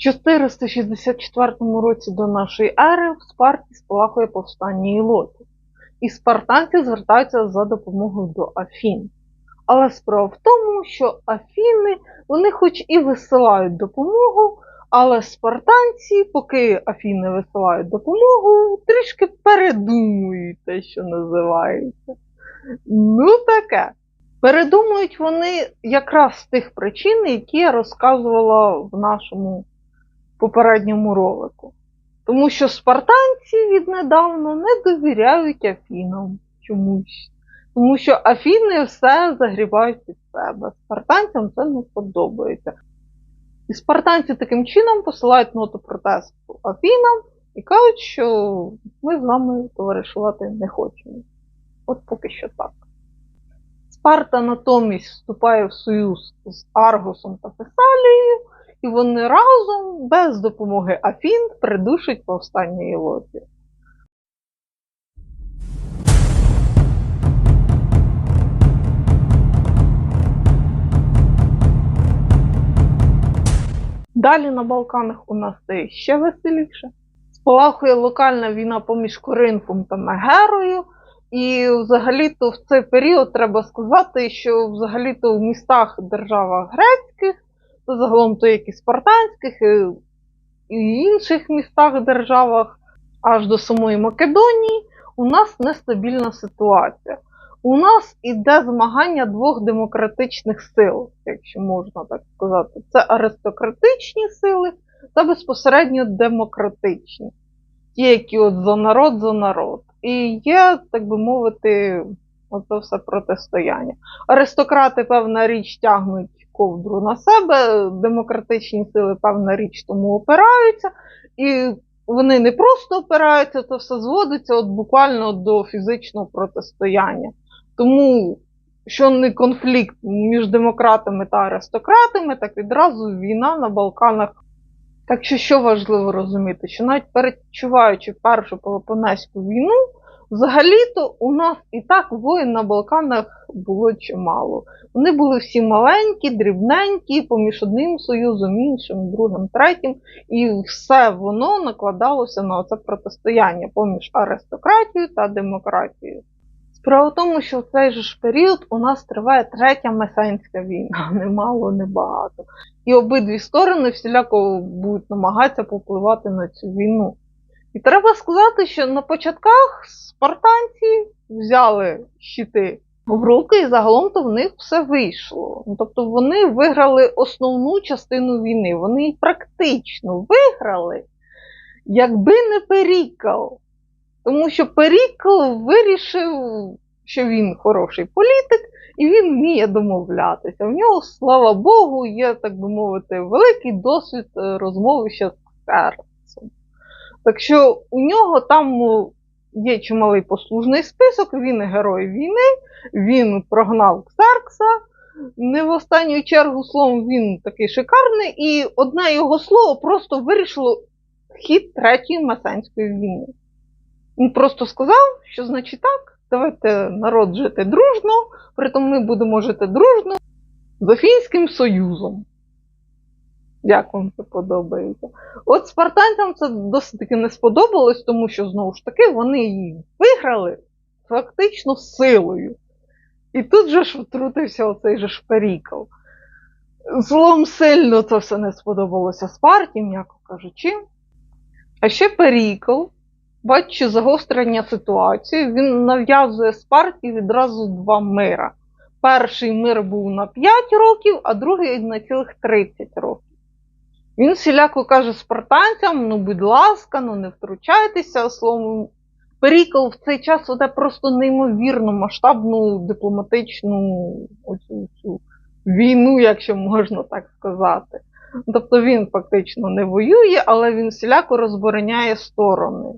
464 році до нашої ери в Спарті спалахує повстання Ілоти. І спартанці звертаються за допомогою до Афін. Але справа в тому, що Афіни вони хоч і висилають допомогу, але спартанці, поки Афіни висилають допомогу, трішки передумують те, що називається. Ну таке. Передумують вони якраз з тих причин, які я розказувала в нашому попередньому ролику. Тому що спартанці віднедавна не довіряють Афінам чомусь. Тому що Афіни все загрібають під себе. Спартанцям це не подобається. І спартанці таким чином посилають ноту протесту Афінам і кажуть, що ми з вами товаришувати не хочемо. От поки що так. Спарта натомість вступає в союз з Аргосом та Фесалією, і вони разом, без допомоги Афін, придушать повстання Ілотів. Далі на Балканах у нас стає ще веселіше. Спалахує локальна війна поміж Коринфом та Мегерою. І взагалі-то в цей період треба сказати, що взагалі-то в містах державах грецьких, загалом то як і спартанських, і інших містах державах, аж до самої Македонії, у нас нестабільна ситуація. У нас іде змагання двох демократичних сил, якщо можна так сказати. Це аристократичні сили та безпосередньо демократичні. Ті, які от за народ, за народ. І є, так би мовити, оце все протистояння. Аристократи, певна річ, тягнуть ковдру на себе, демократичні сили, певна річ, тому опираються. І вони не просто опираються, це все зводиться от буквально до фізичного протистояння. Тому, що не конфлікт між демократами та аристократами, так відразу війна на Балканах. Так що, що важливо розуміти, що навіть перечуваючи Першу Пелопонезьку війну, взагалі-то у нас і так воїн на Балканах було чимало. Вони були всі маленькі, дрібненькі, поміж одним союзом, іншим, другим, третім, і все воно накладалося на це протистояння поміж аристократією та демократією. Справа в тому, що в цей же ж період у нас триває третя месенська війна, немало, небагато. І обидві сторони всіляко будуть намагатися попливати на цю війну. І треба сказати, що на початках спартанці взяли щити в руки, і загалом то в них все вийшло. Ну, Тобто вони виграли основну частину війни. Вони практично виграли, якби не Перікл. Тому що Перікл вирішив, що він хороший політик і він вміє домовлятися. У нього, слава Богу, є, так би мовити, великий досвід е, розмови ще з серцем. Так що у нього там є чималий послужний список, він герой війни, він прогнав Ксеркса. Не в останню чергу словом він такий шикарний, і одне його слово просто вирішило хід Третьої Масанської війни. Він просто сказав, що значить так, давайте народ жити дружно, притом ми будемо жити дружно з Афінським Союзом. Як вам це подобається? От спартанцям це досить таки не сподобалось, тому що, знову ж таки, вони її виграли фактично силою. І тут же ж втрутився оцей же ж Перікл. Злом сильно це все не сподобалося Спарті, м'яко кажучи. А ще Перікл, бачачи загострення ситуації, він нав'язує Спарті відразу два мира. Перший мир був на 5 років, а другий на цілих 30 років. Він всіляко каже спартанцям: ну, будь ласка, ну не втручайтеся. Словом, Перікл в цей час веде просто неймовірно масштабну дипломатичну оцю, цю війну, якщо можна так сказати. Тобто він фактично не воює, але він всіляко розбороняє сторони.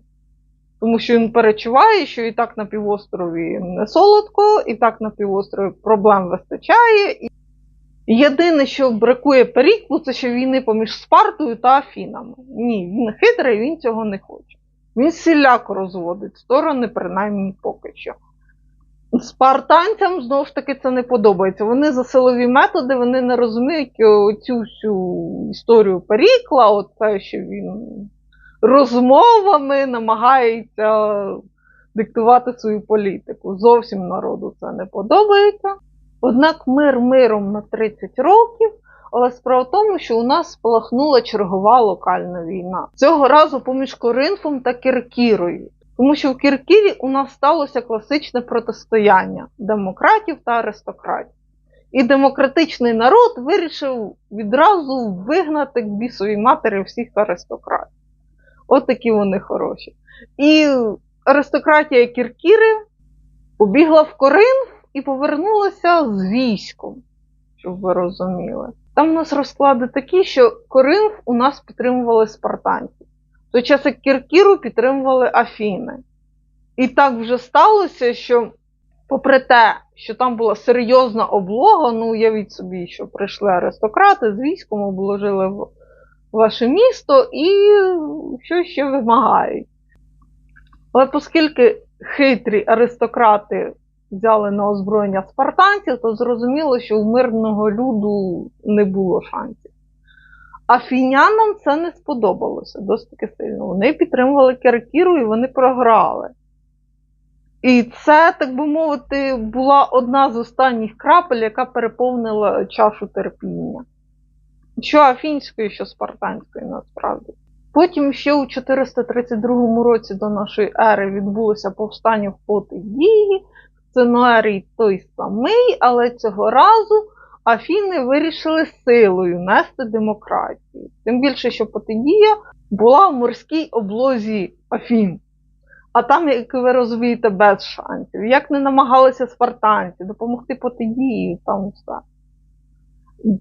Тому що він перечуває, що і так на півострові не солодко, і так на півострові проблем вистачає. Єдине, що бракує Періклу, це що війни поміж Спартою та Афінами. Ні, він хитрий, він цього не хоче. Він всіляко розводить сторони, принаймні поки що. Спартанцям знову ж таки це не подобається. Вони за силові методи вони не розуміють цю всю історію Перікла, оце, що він розмовами намагається диктувати свою політику. Зовсім народу це не подобається. Однак мир миром на 30 років, але справа в тому, що у нас спалахнула чергова локальна війна. Цього разу поміж Коринфом та Кіркірою. Тому що в Кіркірі у нас сталося класичне протистояння демократів та аристократів. І демократичний народ вирішив відразу вигнати к бісовій матері всіх аристократів. От такі вони хороші. І аристократія Кіркіри побігла в Коринф і повернулася з військом, щоб ви розуміли. Там у нас розклади такі, що Коринф у нас підтримували спартанці. В той час як Кіркіру підтримували Афіни. І так вже сталося, що, попри те, що там була серйозна облога, ну уявіть собі, що прийшли аристократи з військом, обложили ваше місто і що ще вимагають. Але оскільки хитрі аристократи взяли на озброєння спартанців, то зрозуміло, що у мирного люду не було шансів. Афінянам це не сподобалося досить таки сильно. Вони підтримували Кіркіру і вони програли. І це, так би мовити, була одна з останніх крапель, яка переповнила чашу терпіння. Що афінської, що спартанської, насправді. Потім ще у 432 році до нашої ери відбулося повстання в Потидії, сценарій той самий, але цього разу Афіни вирішили силою нести демократію. Тим більше, що Потидія була в морській облозі Афін. А там, як ви розумієте, без шансів. Як не намагалися спартанці допомогти Потидії, там все.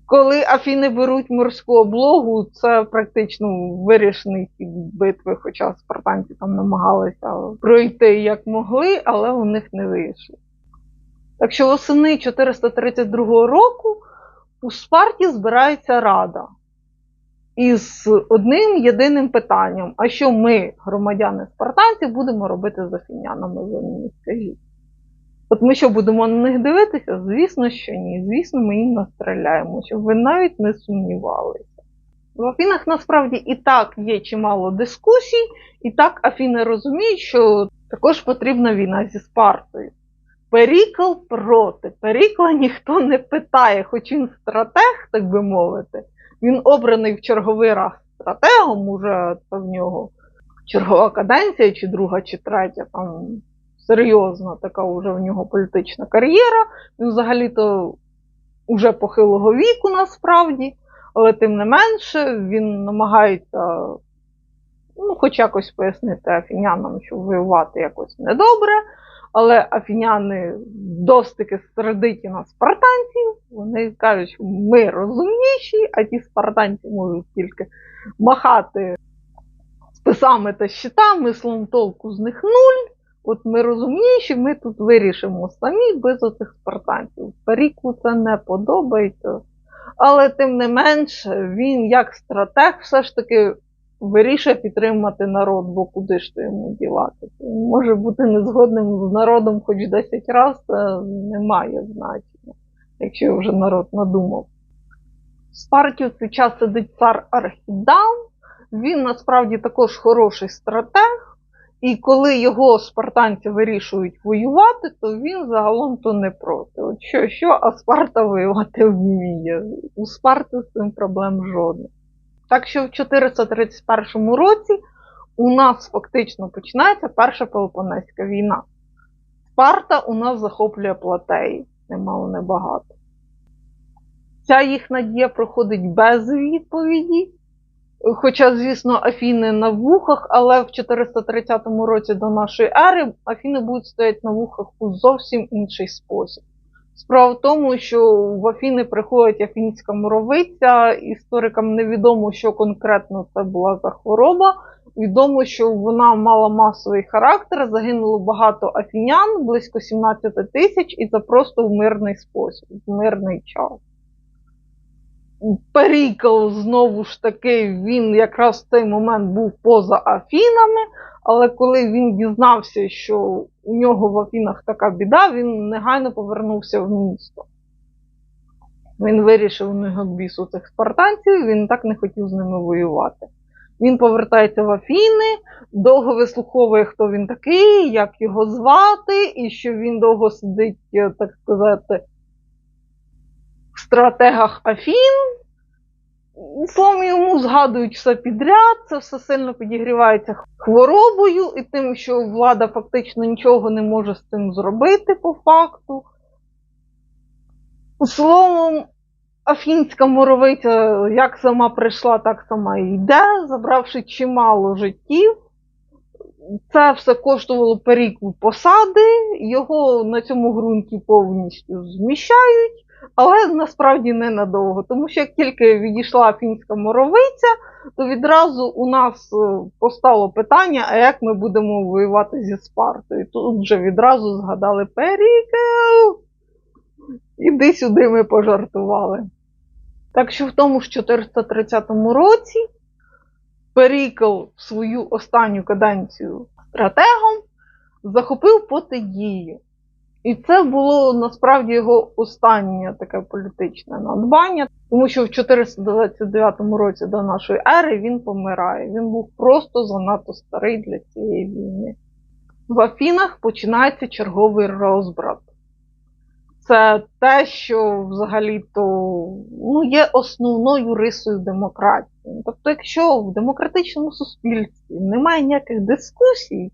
Коли Афіни беруть морську облогу, це практично вирішений битви, хоча спартанці там намагалися пройти як могли, але у них не вийшло. Так що восени 432 року у Спарті збирається рада із одним єдиним питанням: а що ми, громадяни спартанці, будемо робити з афінянами? Ви мені скажіть. От ми що будемо на них дивитися? Звісно, що ні. Звісно, ми їм настріляємо, щоб ви навіть не сумнівалися. В Афінах насправді і так є чимало дискусій, і так Афіни розуміють, що також потрібна війна зі Спартою. Перікл проти. Перікла ніхто не питає, хоч він стратег, так би мовити. Він обраний в черговий раз стратегом, уже це в нього чергова каденція, чи друга, чи третя, там серйозна така вже в нього політична кар'єра. Він взагалі-то вже похилого віку насправді, але тим не менше він намагається ну, хоч якось пояснити афінянам, що воювати якось недобре. Але афіняни достики сердиті на спартанців, вони кажуть, що ми розумніші, а ті спартанці можуть тільки махати списами та щитами, словом толку з них нуль. От ми розумніші, ми тут вирішимо самі без оцих спартанців. Паріку це не подобається. Але тим не менше, він як стратег все ж таки вирішує підтримати народ, бо куди ж то йому дівати. Може бути незгодним з народом хоч 10 разів, це не має значення, якщо вже народ надумав. В цей час сидить цар Архідан, він насправді також хороший стратег. І коли його спартанці вирішують воювати, то він загалом то не проти. От що, що, а Спарта воювати вміє. У Спарти з цим проблем жодних. Так що в 431 році у нас фактично починається Перша Пелопонеська війна. Спарта у нас захоплює платеї, немало небагато. Ця їх надія проходить без відповіді. Хоча, звісно, Афіни на вухах, але в 430 році до нашої ери Афіни будуть стояти на вухах у зовсім інший спосіб. Справа в тому, що в Афіни приходить афінська муровиця, історикам невідомо, що конкретно це була за хвороба. Відомо, що вона мала масовий характер, загинуло багато афінян, близько 17 тисяч, і це просто в мирний спосіб, в мирний час. Перікл, знову ж таки, він якраз в цей момент був поза Афінами, Але коли він дізнався, що у нього в Афінах така біда, він негайно повернувся в місто. Він вирішив нього бісу цих спартанців, він так не хотів з ними воювати. Він повертається в Афіни, довго вислуховує, хто він такий, як його звати, і що він довго сидить, е, так сказати, стратегах Афін. Словом, йому згадують все підряд, це все сильно підігрівається хворобою і тим, що влада фактично нічого не може з цим зробити по факту. Словом, афінська моровиця як сама прийшла, так сама і йде, забравши чимало життів. Це все коштувало періклу посади, його на цьому ґрунті повністю зміщають, але насправді ненадовго. Тому що як тільки відійшла афінська моровиця, то відразу у нас е, постало питання, а як ми будемо воювати зі Спартою. Тут вже відразу згадали Перікл. Іди сюди ми пожартували. Так що в тому ж 430 році Перікл свою останню каденцію стратегом захопив Потидію. І це було насправді його останнє таке політичне надбання, тому що в 429 році до нашої ери він помирає. Він був просто занадто старий для цієї війни. В Афінах починається черговий розбрат. Це те, що взагалі-то ну, є основною рисою демократії. Тобто, якщо в демократичному суспільстві немає ніяких дискусій,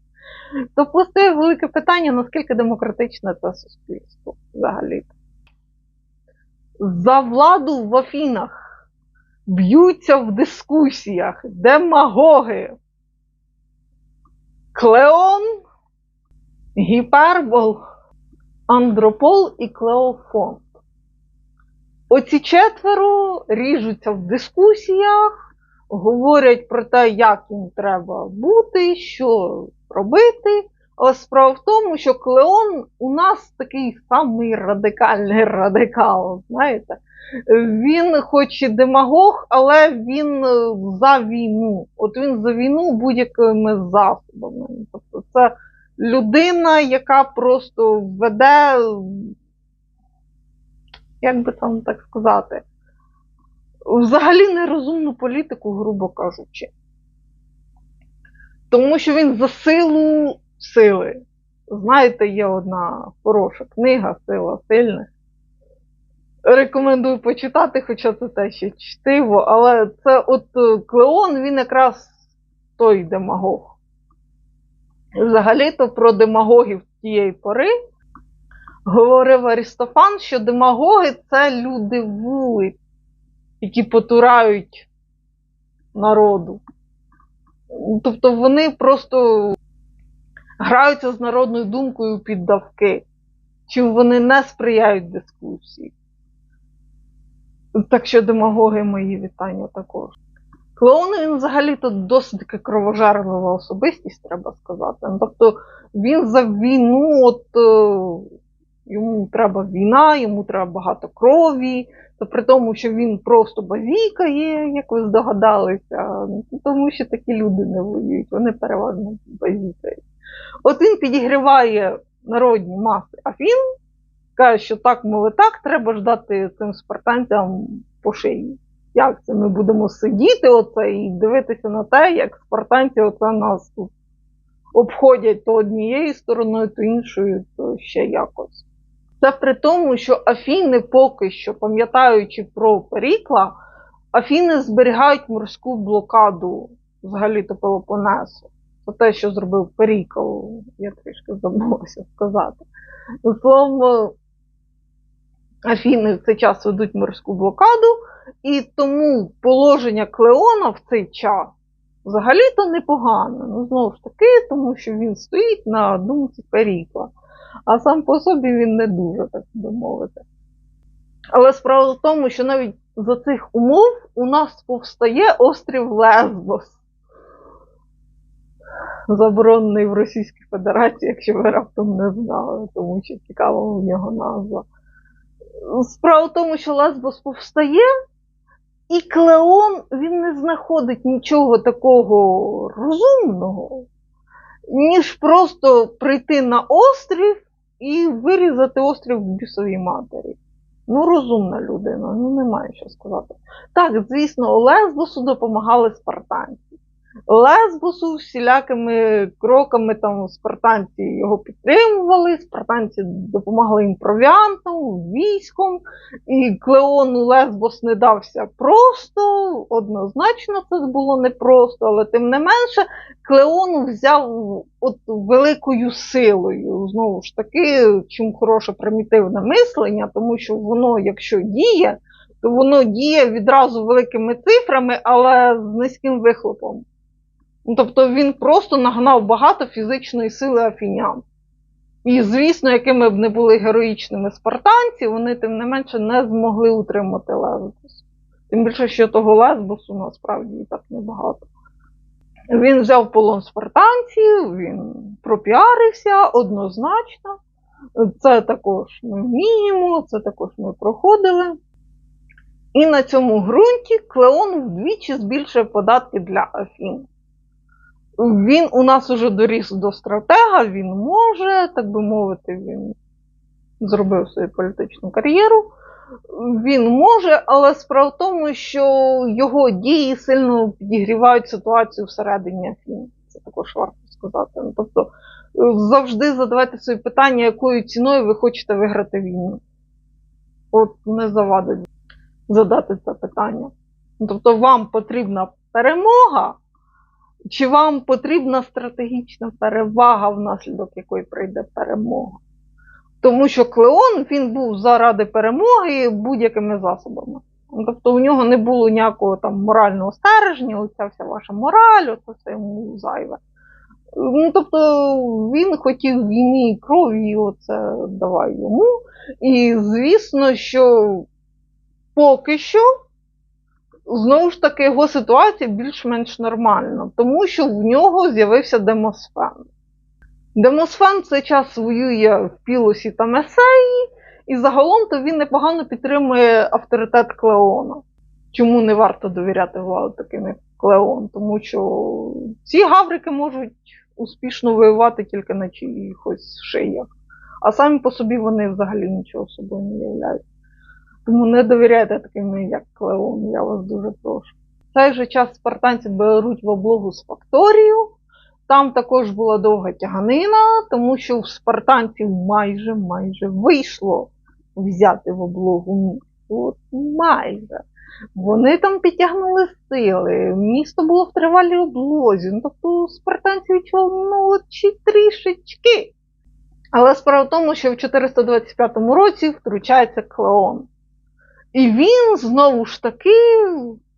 то постає велике питання, наскільки демократичне це суспільство взагалі. За владу в Афінах б'ються в дискусіях демагоги. Клеон, Гіпербол, Андропол і Клеофонт. Оці четверо ріжуться в дискусіях, говорять про те, як їм треба бути, що робити. Справа в тому, що Клеон у нас такий самий радикальний радикал, знаєте. Він хоч і демагог, але він за війну. От він за війну будь-якими засобами. Тобто це людина, яка просто веде, як би там так сказати, взагалі нерозумну політику, грубо кажучи. Тому що він за силу сили. Знаєте, є одна хороша книга Сила сильних. Рекомендую почитати, хоча це те ще чтиво, але це от Клеон, він якраз той демагог. Взагалі-то про демагогів тієї пори говорив Арістофан, що демагоги це люди вулиць, які потурають народу. Тобто вони просто граються з народною думкою під давки, чим вони не сприяють дискусії. Так що демагоги мої вітання також. Клоун він взагалі-то досить таки кровожарлива особистість, треба сказати. Ну, Тобто він за війну, от е, йому треба війна, йому треба багато крові, то при тому, що він просто базікає, як ви здогадалися, тому що такі люди не воюють, вони переважно базікають. От він підігріває народні маси Афін, каже, що так, мови так, треба ж дати цим спартанцям по шиї. Як це ми будемо сидіти оце і дивитися на те, як спартанці оце нас тут обходять то однією стороною, то іншою, то ще якось. Це при тому, що Афіни поки що, пам'ятаючи про Перікла, Афіни зберігають морську блокаду взагалі-то Пелопонесу. Це те, що зробив Перікл, я трішки забулася сказати. Словом, Афіни в цей час ведуть морську блокаду, і тому положення Клеона в цей час взагалі-то непогане. Ну, знову ж таки, тому що він стоїть на думці Перікла. А сам по собі він не дуже, так би мовити. Але справа в тому, що навіть за цих умов у нас повстає острів Лесбос. Заборонений в Російській Федерації, якщо ви раптом не знали, тому що цікава в нього назва. Справа в тому, що Лесбос повстає, і Клеон він не знаходить нічого такого розумного, ніж просто прийти на острів і вирізати острів бісовій матері. Ну, розумна людина, ну немає що сказати. Так, звісно, Лесбосу допомагали спартанці. Лесбосу всілякими кроками там спартанці його підтримували, спартанці допомагали їм провіантом, військом, і Клеону Лесбос не дався просто. Однозначно це було непросто, але тим не менше Клеону взяв от великою силою. Знову ж таки, чим хороше примітивне мислення, тому що воно, якщо діє, то воно діє відразу великими цифрами, але з низьким вихлопом. Ну, Тобто він просто нагнав багато фізичної сили афінян. І, звісно, якими б не були героїчними спартанці, вони тим не менше не змогли утримати Лесбос. Тим більше, що того Лесбосу насправді і так небагато. Він взяв полон спартанців, він пропіарився однозначно. Це також ми вміємо, це також ми проходили. І на цьому ґрунті Клеон вдвічі збільшує податки для Афін. Він у нас уже доріс до стратега, він може, так би мовити, він зробив свою політичну кар'єру. Він може, але справа в тому, що його дії сильно підігрівають ситуацію всередині Афін. Це також варто сказати. Ну, тобто завжди задавайте собі питання, якою ціною ви хочете виграти війну. От не завадить задати це питання. Ну, Тобто, вам потрібна перемога, чи вам потрібна стратегічна перевага, внаслідок якої прийде перемога? Тому що Клеон він був заради перемоги будь-якими засобами. Ну, Тобто у нього не було ніякого там морального стерження, оця вся ваша мораль, оце все йому зайве. Ну, Тобто він хотів війни і крові, і оце давай йому. І звісно, що поки що, знову ж таки, його ситуація більш-менш нормальна, тому що в нього з'явився Демосфен. Демосфен цей час воює в Пілосі та Месеї, і загалом то він непогано підтримує авторитет Клеона. Чому не варто довіряти владу таким, як Клеон? Тому що ці гаврики можуть успішно воювати тільки на чиїхось шиях, а самі по собі вони взагалі нічого собою не являють. Тому не довіряйте таким, як Клеон, я вас дуже прошу. В цей же час спартанці беруть в облогу з факторію. Там також була довга тяганина, тому що в спартанців майже майже вийшло взяти в облогу місто. От майже. Вони там підтягнули сили, місто було в тривалій облозі. Ну, тобто спартанці відчували ну, от чи трішечки. Але справа в тому, що в 425 році втручається Клеон. І він знову ж таки,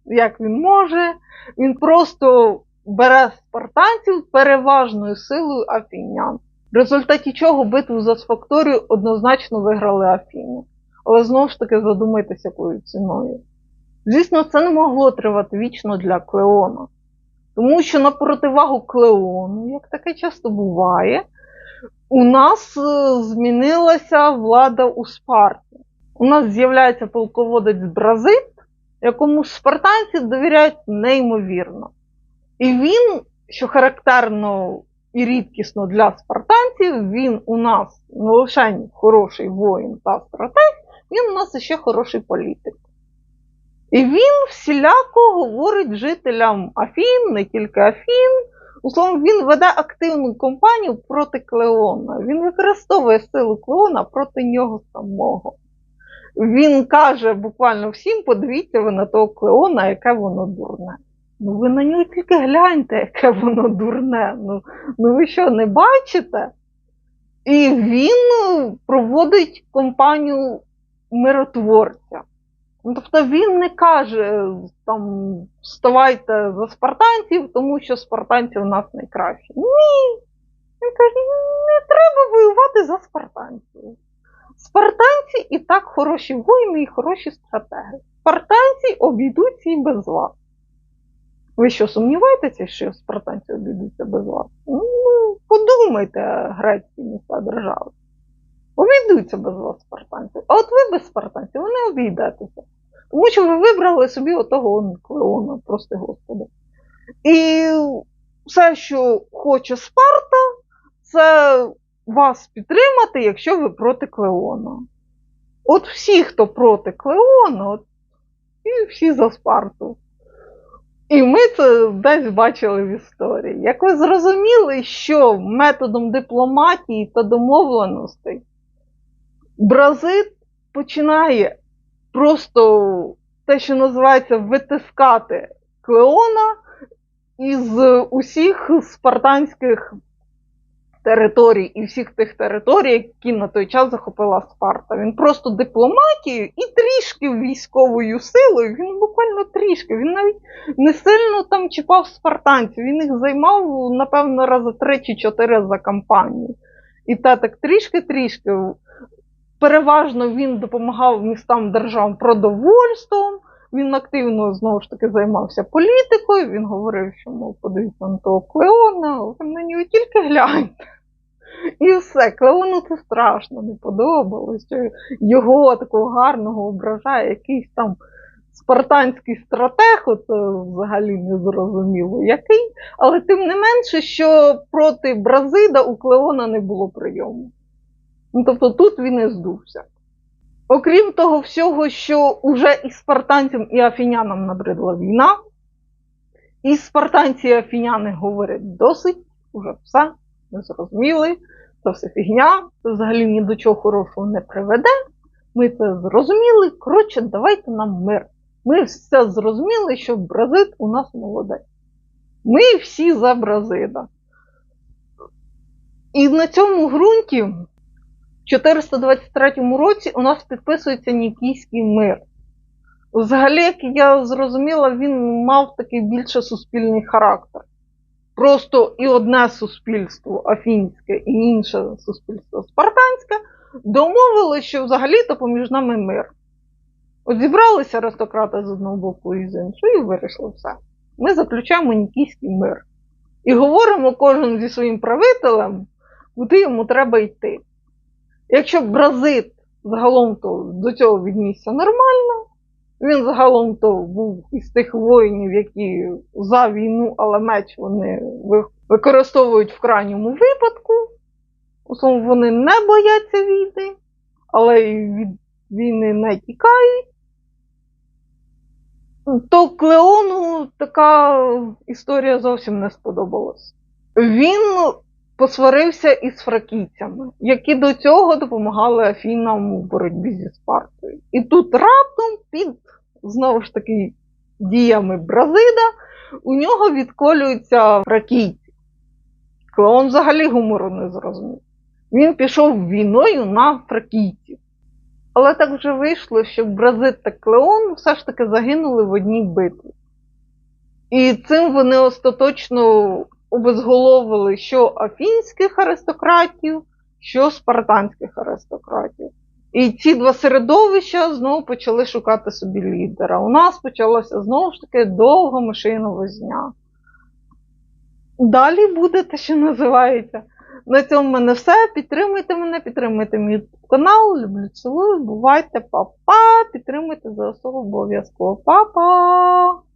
як він може, він просто бере спартанців переважною силою афінян. В результаті чого битву за Сфакторію однозначно виграли Афіни. Але знову ж таки задумайтесь, якою ціною. Звісно, це не могло тривати вічно для Клеона. Тому що на противагу Клеону, як таке часто буває, у нас е, змінилася влада у Спарті. У нас з'являється полководець Бразит, якому спартанці довіряють неймовірно. І він, що характерно і рідкісно для спартанців, він у нас не лише хороший воїн та стратег, він у нас ще хороший політик. І він всіляко говорить жителям Афін, не тільки Афін. Условно, він веде активну кампанію проти Клеона. Він використовує силу Клеона проти нього самого. Він каже буквально всім: подивіться ви на того Клеона, яке воно дурне. Ну ви на нього тільки гляньте, яке воно дурне. Ну, ну ви що, не бачите? І він проводить кампанію миротворця. Ну, Тобто він не каже, там, вставайте за спартанців, тому що спартанці у нас найкращі. Ні. Він каже, не треба воювати за спартанців. Спартанці і так хороші воїни і хороші стратеги. Спартанці обійдуться і без вас. Ви що, сумніваєтеся, що спартанці обійдуться без вас? Ну, подумайте, грецькі міста держави. Обійдуться без вас спартанці. А от ви без спартанців, ви не обійдетеся. Тому що ви вибрали собі отого Клеона, прости господи. І все, що хоче Спарта, це вас підтримати, якщо ви проти Клеона. От всі, хто проти Клеона, от, і всі за Спарту. І ми це десь бачили в історії. Як ви зрозуміли, що методом дипломатії та домовленостей Бразит починає просто те, що називається витискати Клеона із усіх спартанських територій і всіх тих територій, які на той час захопила Спарта. Він просто дипломатією і трішки військовою силою, він буквально трішки, він навіть не сильно там чіпав спартанців, він їх займав, напевно, рази три чи чотири за кампанію. І те так трішки-трішки. Переважно він допомагав містам державам продовольством. Він активно знову ж таки займався політикою. Він говорив, що мов подивіться на того Клеона, ви на нього тільки гляньте. І все, Клеону це страшно не подобалось, що його такого гарного ображає якийсь там спартанський стратег, от е, взагалі не зрозуміло який. Але тим не менше, що проти Бразида у Клеона не було прийому. Ну, тобто тут він і здувся. Окрім того всього, що уже і спартанцям, і афінянам набридла війна, і спартанці і афіняни говорять досить, уже все, ми зрозуміли, це все фігня, це взагалі ні до чого хорошого не приведе. Ми це зрозуміли. Коротше, давайте нам мир. Ми все зрозуміли, що Бразит у нас молодець. Ми всі за Бразида. І на цьому ґрунті 423 році у нас підписується Нікійський мир. Взагалі, як я зрозуміла, він мав такий більше суспільний характер. Просто і одне суспільство афінське, і інше суспільство спартанське домовилися, що взагалі-то поміж нами мир. От зібралися аристократи з одного боку і з іншого, і вирішили все. Ми заключаємо Нікійський мир. І говоримо кожен зі своїм правителем, куди йому треба йти. Якщо Бразит загалом то до цього віднісся нормально, він загалом то був із тих воїнів, які за війну, але меч вони використовують в крайньому випадку. У основному вони не бояться війни, але від війни не тікають. То Клеону така історія зовсім не сподобалась. Він посварився із фракійцями, які до цього допомагали Афінам у боротьбі зі Спартою. І тут раптом під знову ж таки діями Бразида у нього відколюються фракійці. Клеон взагалі гумору не зрозумів. Він пішов війною на фракійців. Але так вже вийшло, що Бразит та Клеон все ж таки загинули в одній битві. І цим вони остаточно обезголовили що афінських аристократів, що спартанських аристократів. І ці два середовища знову почали шукати собі лідера. У нас почалося знову ж таки довга мишина возня. Далі буде те, що називається. На цьому в мене все. Підтримуйте мене, підтримуйте мій канал. Люблю цілую. Бувайте, па-па. Підтримуйте за особу обов'язково. Па-па!